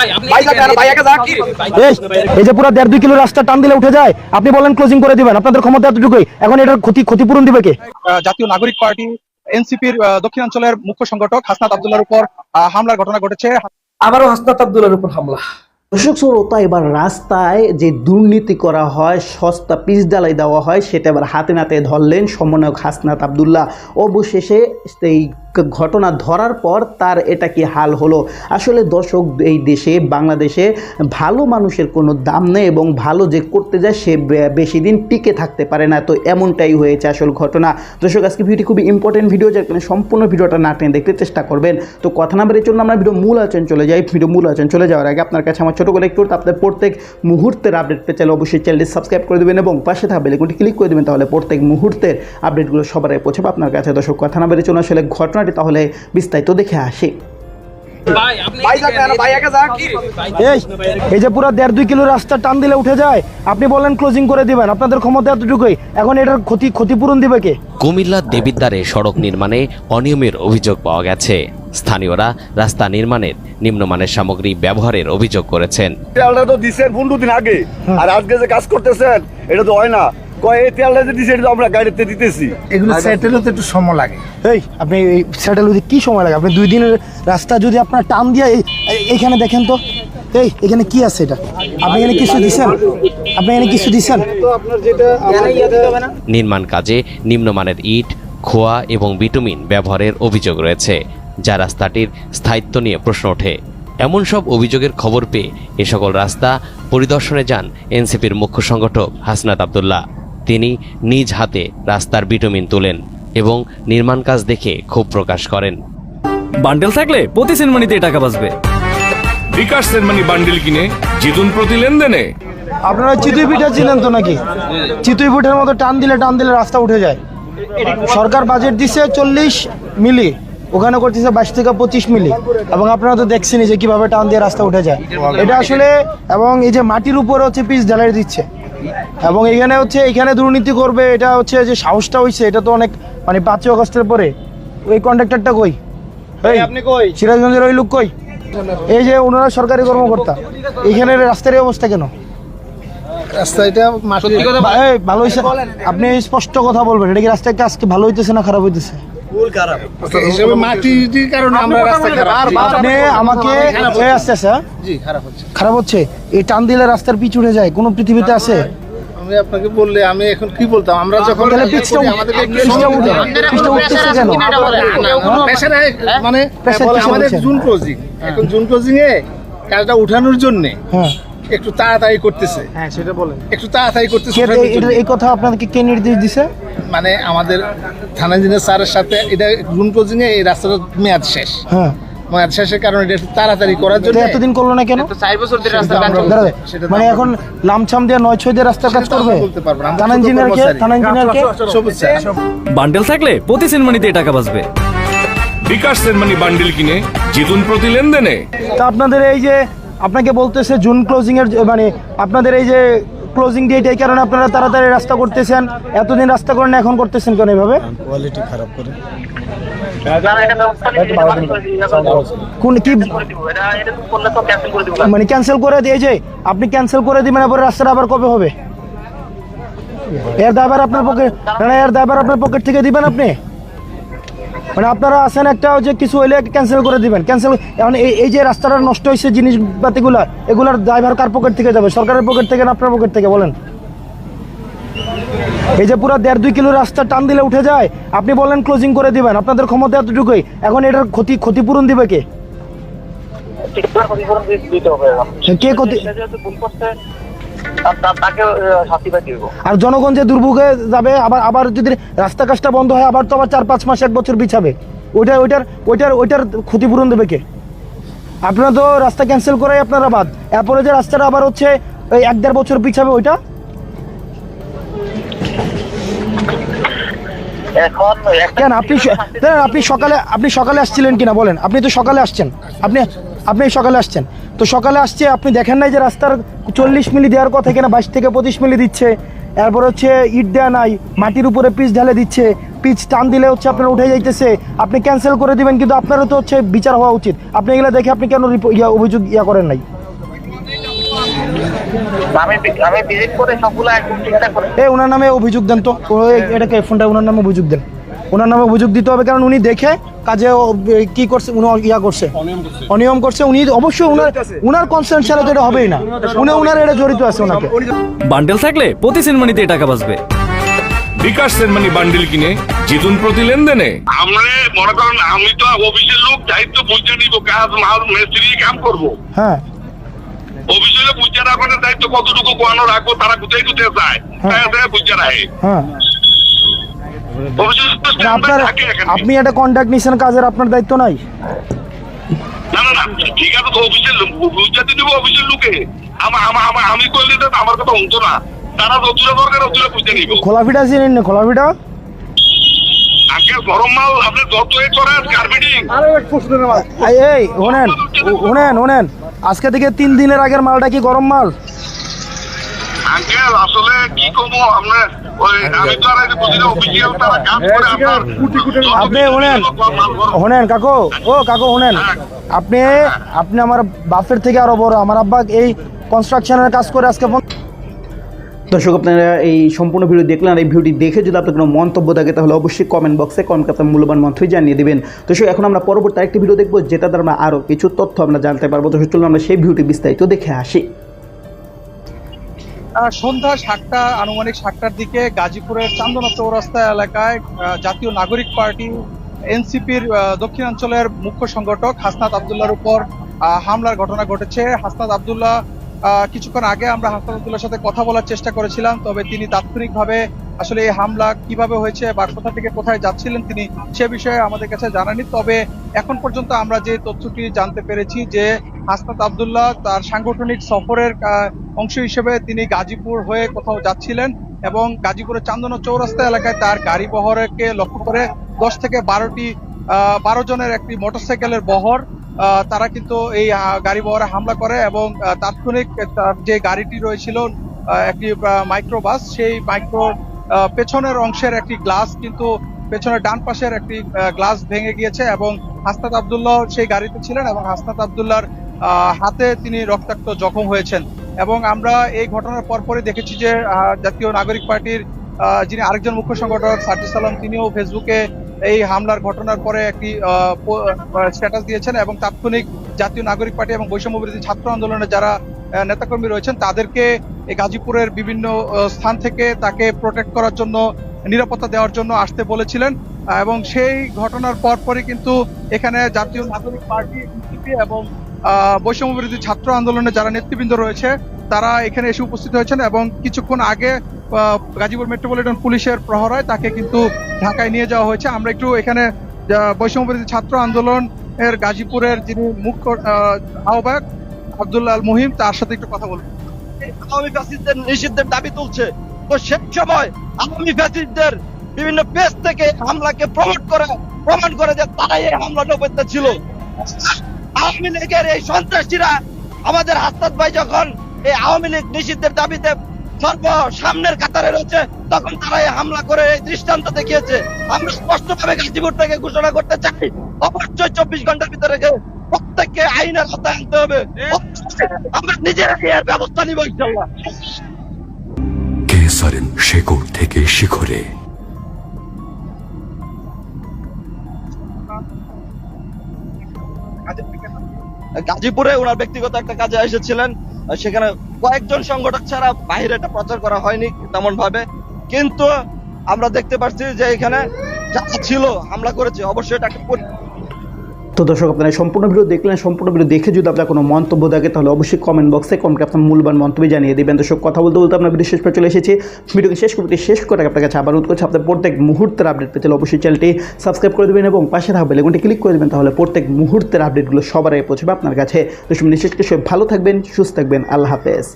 এই এই যে পুরো দেড় দুই কিলো রাস্তা টান দিলে উঠে যায় আপনি বলেন ক্লোজিং করে দিবেন আপনাদের ক্ষমতা এতটুকুই। এখন এটার ক্ষতি ক্ষতিপূরণ দিবে কে? জাতীয় নাগরিক পার্টি এনসিপির দক্ষিণাঞ্চলের মুখ্য সংগঠক হাসনাত আব্দুল্লাহর উপর হামলার ঘটনা ঘটেছে। আবারও হাসনাত আব্দুল্লার উপর হামলা। দর্শক শ্রোতা এবার রাস্তায় যে দুর্নীতি করা হয় সস্তা পিস ডালাই দেওয়া হয় সেটা এবার হাতে নাতে ধরলেন সমন্বয়ক হাসনাত আবদুল্লাহ। অবশেষে এই ঘটনা ধরার পর তার এটা কি হাল হলো? আসলে দর্শক, এই দেশে, বাংলাদেশে ভালো মানুষের কোনো দাম নেই এবং ভালো যে করতে যায় সে বেশি দিন টিকে থাকতে পারে না। তো এমনটাই হয়েছে আসল ঘটনা। দর্শক, আজকে ভিডিও খুবই ইম্পর্টেন্ট ভিডিও যার কারণে সম্পূর্ণ ভিডিওটা না টেনে দেখতে চেষ্টা করবেন। তো কথা না বেরিয়ে চলুন, আমরা ভিডিও মূল আলোচনা চলে যাই। ভিডিও মূল আলোচনা চলে যাওয়ার আগে আপনার কাছে আমার ছোটো করে একটু আপনার প্রত্যেক মুহূর্তের আপডেট পেতে চাইলে অবশ্যই চ্যানেলটি সাবস্ক্রাইব করে দেবেন এবং পাশে থাকা বেলেগুটি ক্লিক করে দেবেন, তাহলে প্রত্যেক মুহূর্তের আপডেটগুলো সবার পৌঁছাবে আপনার কাছে। দর্শক, কথা না বেরিয়ে চলুন, আসলে ঘটনাটি তাহলে বিস্তারিত দেখে আসি। এই এই যে পুরো দেড় দুই কিলো রাস্তা টান দিলে উঠে যায় আপনি বলেন ক্লোজিং করে দিবেন আপনাদের ক্ষমতা এতটুকুই এখন এটার ক্ষতি ক্ষতিপূরণ দিবে কে? কুমিল্লার দেবিদ্বারে সড়ক নির্মাণে অনিয়মের অভিযোগ পাওয়া গেছে। স্থানীয়রা রাস্তা নির্মাণের নিম্নমানের সামগ্রী ব্যবহারের অভিযোগ করেছেন। তো দিছেন পনেরো দিন আগে আর আজকে যে কাজ করতেছেন এটা তো হয় না। কয় এই তেলটা যে দিছে আমরা গাড়িতে দিতেছি। এগুলো সেটেল হতে একটু সময় লাগে। এই। আপনি এই সেটেল হতে কি সময় লাগে? আপনি দুই দিনের রাস্তা যদি আপনার টান দিয়ে এই- এই- এইখানে দেখেন তো। এই এখানে কি আছে এটা? আপনি এখানে কিছু দিছেন? আপনি এখানে কিছু দিছেন? নির্মাণ কাজে নিম্নমানের ইট খোয়া এবং বিটুমিন ব্যবহারের অভিযোগ রয়েছে যা রাস্তাটির স্থায়িত্ব নিয়ে প্রশ্ন ওঠে। এমন সব অভিযোগের খবর পেয়ে এ সকল রাস্তা পরিদর্শনে যান এনসিপির মুখ্য সংগঠক হাসনাত আবদুল্লাহ। তিনি নিজ হাতে রাস্তার বিটুমিন তোলেন এবং নির্মাণ কাজ দেখে ক্ষোভ প্রকাশ করেন। বান্ডেল থাকলে প্রতি সেনমানিতে টাকা বাঁচবে। বিকাশ সেনমানি বান্ডিল কিনে জিতুন প্রতি লেনদেনে। আপনারা চিতুই পিঠা ছিলেন তো নাকি? চিতুই পিঠের মতো টান দিলে টান দিলে রাস্তা উঠে যায়। সরকার বাজেট দিছে চল্লিশ মিলি ওখানে করতেছে বাইশ থেকে পঁচিশ মিলি। এবং আপনারা তো দেখছেনই যে কীভাবে টান দিয়ে রাস্তা উঠে যায়। এটা আসলে এবং এই যে মাটির উপরে হচ্ছে পিচ ঢালাই দিচ্ছে। এবং এখানে হচ্ছে এখানে দুর্নীতি করবে এটা হচ্ছে যে সাহসটা হয়েছে এটা তো অনেক মানে পাঁচই অগস্টের পরে। ওই কন্ট্রাক্টরটা কই? আপনি কই? সিরাজগঞ্জের ওই লোক কই? এই যে ওনারা সরকারি কর্মকর্তা। এখানে রাস্তার অবস্থা কেন? ভালো হয়েছে আপনি স্পষ্ট কথা বলবেন এটা কি রাস্তা আজকে ভালো হইতেছে না খারাপ হইতেছে? হিসেবে মাটির কারণে আমরা রাস্তা খারাপ। আপনি আমাকে এই আস্তে আস্তে হ্যাঁ? জি খারাপ হচ্ছে। খারাপ হচ্ছে। এই টান দিলে রাস্তার পিচ উঠে যায় কোন পৃথিবীতে আছে? আমি আপনাকে বললে আমি এখন কি বলতাম? আমরা যখন মানে আমাদের জুন ক্লোজিং এখন জুন ক্লোজিং এ কাজটা উঠানোর জন্য হ্যাঁ। একটু তাড়াতাড়ি করতেছে। হ্যাঁ সেটা বলেন। একটু তাড়াতাড়ি করতেছে এই কথা আপনাদেরকে কে নির্দেশ দিছে? মানে আমাদের থানা ইঞ্জিনিয়ার স্যারের সাথে এটা জুন ক্লোজিং এই রাস্তাটা মেয়াদ শেষ। হ্যাঁ। মেয়াদ শেষের কারণে এটা একটু তাড়াতাড়ি করার জন্য এতদিন করল না কেন। সেটা তো মানে এখন লামছাম দিয়ে নয় ছয় দিয়ে রাস্তার কাজ করবে। বলতে পারব না। থানা ইঞ্জিনিয়ারকে থানা ইঞ্জিনিয়ারকে সবুজ বান্ডেল থাকলে প্রতি সেনমানিতে টাকা বাঁচবে। বিকাশ সেনমানি বান্ডিল কিনে জিতুন প্রতি লেনদেনে। তা আপনাদের এই যে আপনাকে বলতেছে জুন ক্লোজিং এর মানে আপনাদের এই যে ক্লোজিং ডেট এই কারণে আপনারা তাড়াতাড়ি রাস্তা করতেছেন। এতদিন রাস্তা করেন এখন করতেছেন কেন এইভাবে? কোন কি মানে ক্যান্সেল করে দিয়ে যে আপনি ক্যান্সেল করে দিবেন এবার রাস্তাটা আবার কবে হবে? এর দায়ভার আপনার পকেট এর দায়ভার আপনার পকেট থেকে দিবেন আপনি? মানে আপনারা আছেন একটা যে কিছু হইলে ক্যান্সেল করে দিবেন। ক্যান্সেল এখন এই এই যে রাস্তাটা নষ্ট হয়েছে জিনিসপাতিগুলো এগুলার ড্রাইভার কার পকেট থেকে যাবে? সরকারের পকেট থেকে না আপনার পকেট থেকে? বলেন। এই যে পুরো দেড় দুই কিলো রাস্তা টান দিলে উঠে যায় আপনি বলেন ক্লোজিং করে দিবেন। আপনাদের ক্ষমতা এতটুকুই। এখন এটার ক্ষতি ক্ষতিপূরণ দিবে কে? কে ক্ষতি আর জনগণ যে দুর্ভোগে যাবে আবার আবার যদি রাস্তা কাজটা বন্ধ হয় আবার তো আবার চার পাঁচ মাস এক বছর বিছাবে। ওইটা ওইটার ওইটার ওইটার ক্ষতিপূরণ দেবে কে? আপনারা তো রাস্তা ক্যান্সেল করাই আপনারা বাদ এরপরে যে রাস্তাটা আবার হচ্ছে ওই এক দেড় বছর পিছাবে ওইটা? কেন আপনি আপনি সকালে আপনি সকালে আসছিলেন কিনা বলেন? আপনি তো সকালে আসছেন। আপনি আপনি সকালে আসছেন। তো সকালে আসছে আপনি দেখেন নাই যে রাস্তার চল্লিশ মিলি দেওয়ার কথা কিনা বাইশ থেকে পঁচিশ মিলি দিচ্ছে। এরপর হচ্ছে ইট দেওয়া নাই মাটির উপরে পিচ ঢালে দিচ্ছে। পিচ টান দিলে হচ্ছে আপনার উঠে যাইতেছে। আপনি ক্যান্সেল করে দিবেন কিন্তু আপনারও তো হচ্ছে বিচার হওয়া উচিত। আপনি এগুলো দেখে আপনি কেন ইয়া অভিযোগ ইয়া করেন নাই? এ ওনার নামে অভিযোগ দেন তো। এটাকে ফোনটা ওনার নামে অভিযোগ দেন। ওনার নামে অভিযোগ দিতে হবে কারণ উনি দেখে কাজে কি করছে উনি ইয়া করছে। অনিয়ম করছে। উনি অবশ্যই উনার উনার কনসেন্ট ছাড়া তো এটা হবেই না। উনি উনার এটা জড়িত আছে ওনাকে। বান্ডেল থাকলে প্রতি সেনমানিতে টাকা বাঁচবে। বিকাশ সেনমানি বান্ডিল কিনে জিতুন প্রতি লেনদেনে। আমরা মনে করেন আমি তো অফিসের লোক দায়িত্ব বুঝে নিব কাজ মাল মিস্ত্রি কাম করব। হ্যাঁ। অফিসে বুঝে রাখার দায়িত্ব কতটুকু কোয়ানো রাখব তারা কোথায় কোথায় যায়। তাই তাই বুঝে রাখে হ্যাঁ অফিসে তো মানে standby আপনার আপনি একটা কন্ট্যাক্ট নিছেন কাজের আপনার দায়িত্ব নাই? না না না ঠিক আছে তো অফিসের লোক দিব অফিসের লোকে। আমার আমার আমার আমি করলে তো আমার কথা হতো না। তারা যতটা দরকার অতটা বুঝে নিব। খোলাফিটা চিনেন না খোলাফিটা? গরম মাল আপনি যত এ করেন কার্পেটিং এই, এই শোনেন ও- শোনেন শোনেন। আজকে থেকে তিন দিনের আগের মালটা কি গরম মাল? আঙ্কেল আসলে কি করব আপনার? আপনি শোনেন। শোনেন কাকু। ও কাকু শোনেন। আপনি আপনি আমার বাপের থেকে আরও বড়। আমার আব্বা এই কনস্ট্রাকশনের কাজ করে আজকে দর্শক আপনারা এই সম্পূর্ণ ভিডিও দেখলেন আর এই ভিডিওটি দেখে যদি আপনার কোনো মন্তব্য থাকে তাহলে অবশ্যই কমেন্ট বক্সে কমেন্ট আপনার মূল্যবান মন্তব্য জানিয়ে দেবেন। দর্শক এখন আমরা পরবর্তী আরেকটি ভিডিও দেখব যেটা দ্বারা আমরা আরও কিছু তথ্য আমরা জানতে পারব। দর্শক চলুন আমরা সেই ভিডিওটি বিস্তারিত দেখে আসি। সন্ধ্যা সাতটা, আনুমানিক সাতটার দিকে গাজীপুরের চান্দনা চৌরাস্তা এলাকায় জাতীয় নাগরিক পার্টি, এনসিপির দক্ষিণাঞ্চলের মুখ্য সংগঠক হাসনাত আবদুল্লার উপর হামলার ঘটনা ঘটেছে। হাসনাত আবদুল্লাহ কিছুক্ষণ আগে আমরা হাসনাত আবদুল্লাহর সাথে কথা বলার চেষ্টা করেছিলাম, তবে তিনি তাৎক্ষণিকভাবে আসলে এই হামলা কীভাবে হয়েছে বা কোথা থেকে কোথায় যাচ্ছিলেন তিনি সে বিষয়ে আমাদের কাছে জানানি তবে এখন পর্যন্ত আমরা যে তথ্যটি জানতে পেরেছি যে হাসনাত আবদুল্লাহ তার সাংগঠনিক সফরের অংশ হিসেবে তিনি গাজীপুর হয়ে কোথাও যাচ্ছিলেন এবং গাজীপুরের চান্দনা চৌরাস্তা এলাকায় তার গাড়ি বহরকে লক্ষ্য করে দশ থেকে বারোটি বারো জনের একটি মোটরসাইকেলের বহর তারা কিন্তু এই গাড়ি বহরে হামলা করে এবং তাৎক্ষণিক তার যে গাড়িটি রয়েছিল একটি মাইক্রোবাস সেই মাইক্রো পেছনের অংশের একটি গ্লাস, কিন্তু পেছনের ডান পাশের একটি গ্লাস ভেঙে গিয়েছে এবং হাসনাত আবদুল্লাহ সেই গাড়িতে ছিলেন এবং হাসনাত আবদুল্লাহর হাতে তিনি রক্তাক্ত জখম হয়েছেন। এবং আমরা এই ঘটনার পরপরই দেখেছি যে জাতীয় নাগরিক পার্টির যিনি আরেকজন মুখ্য সংগঠক, সার্জিস সালাম তিনিও ফেসবুকে এই হামলার ঘটনার পরে একটি স্ট্যাটাস দিয়েছেন এবং তাৎক্ষণিক জাতীয় নাগরিক পার্টি এবং বৈষম্য বিরোধী ছাত্র আন্দোলনের যারা নেতাকর্মী রয়েছেন, তাদেরকে এই গাজীপুরের বিভিন্ন স্থান থেকে তাকে প্রোটেক্ট করার জন্য নিরাপত্তা দেওয়ার জন্য আসতে বলেছিলেন। এবং সেই ঘটনার পরপরই কিন্তু এখানে জাতীয় নাগরিক পার্টি বিজেপি এবং বৈষম্য বিরোধী ছাত্র আন্দোলনের যারা নেতৃবৃন্দ রয়েছে তারা এখানে এসে উপস্থিত হয়েছেন এবং কিছুক্ষণ আগে গাজীপুর মেট্রোপলিটন পুলিশের প্রহরায় তাকে কিন্তু ঢাকায় নিয়ে যাওয়া হয়েছে। আমরা একটু এখানে বৈষম্য বিরোধী ছাত্র আন্দোলন এর গাজীপুরের যিনি মুখ্য আহ, আহ্বায়ক আব্দুল্লাহ মুহিম তার সাথে একটু কথা বলব। আওয়ামী ফ্যাসিস্টদের নিষিদ্ধের দাবি তুলছে। তো সেই সময় আওয়ামী ফ্যাসিস্টদের বিভিন্ন পেজ থেকে হামলাকে প্রমোট করে, প্রমাণ করে যে তারাই এই হামলাটা উপস্থিত ছিল। আওয়ামী লীগের এই সন্ত্রাসীরা আমাদের হাস্তাদ ভাই যখন এই আওয়ামী লীগ নিষিদ্ধের দাবিতে সর্ব সামনের কাতারে রয়েছে। তখন তারা এই হামলা করে এই দৃষ্টান্ত দেখিয়েছে। আমরা স্পষ্টভাবে গাজীপুর থেকে ঘোষণা করতে চাই অবশ্যই চব্বিশ ঘণ্টার ভিতরে প্রত্যেককে আইনের আওতায় আনতে হবে। আমরা নিজেরাই এর ব্যবস্থা নিব ইনশাল্লাহ। কেসারেন শেকড় থেকে শিখরে। গাজীপুরে ওনার ব্যক্তিগত একটা কাজে এসেছিলেন। সেখানে কয়েকজন সংগঠক ছাড়া বাহিরে এটা প্রচার করা হয়নি তেমন ভাবে কিন্তু আমরা দেখতে পাচ্ছি যে এখানে যারা ছিল হামলা করেছে, অবশ্যই এটা একটা তো দর্শক, আপনারা সম্পূর্ণ ভিডিও দেখলেন, সম্পূর্ণ ভিডিও দেখে যদি আপনার কোনো মন্তব্য থাকে, তাহলে অবশ্যই কমেন্ট বক্সে কমেন্ট আপনার মূল্যবান মন্তব্য জানিয়ে দেবেন। দর্শক, কথা বলতে বলতে আপনার ভিডিও শেষ পর চলে এসেছি। ভিডিওকে শেষ করতে, শেষ করে আপনার কাছে আবার অনুরোধ করছি, আপনার প্রত্যেক মুহূর্তের আপডেট পেতে অবশ্যই চ্যানেলটি সাবস্ক্রাইব করে দেবেন এবং পাশে থাকা বেলেগুনটি ক্লিক করে দেবেন, তাহলে প্রত্যেক মুহূর্তের আপডেটগুলো সবার আগে পৌঁছবে আপনার কাছে। দর্শক, নিশ্চিত সবাই ভালো থাকবেন, সুস্থ থাকবেন, আল্লাহ হাফেজ।